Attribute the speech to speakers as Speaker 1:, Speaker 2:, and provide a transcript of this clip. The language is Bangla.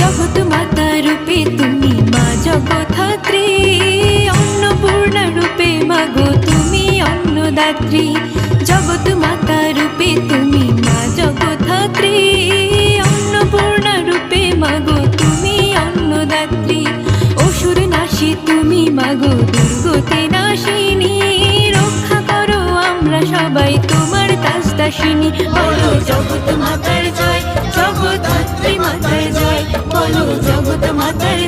Speaker 1: জগৎ মাতা তুমি মা জগধাত্রী অন্নপূর্ণা রূপে মাগো তুমি অন্নদাত্রী। জগৎ মাতা রূপে তুমি মা জগধাত্রী অন্নপূর্ণা রূপে মাগো তুমি অন্নদাত্রী। অসুর নাশী তুমি মাগো দুর্গতে রক্ষা করো আমরা সবাই তোমার দাস দাসিনী বলো జగుతమ తరి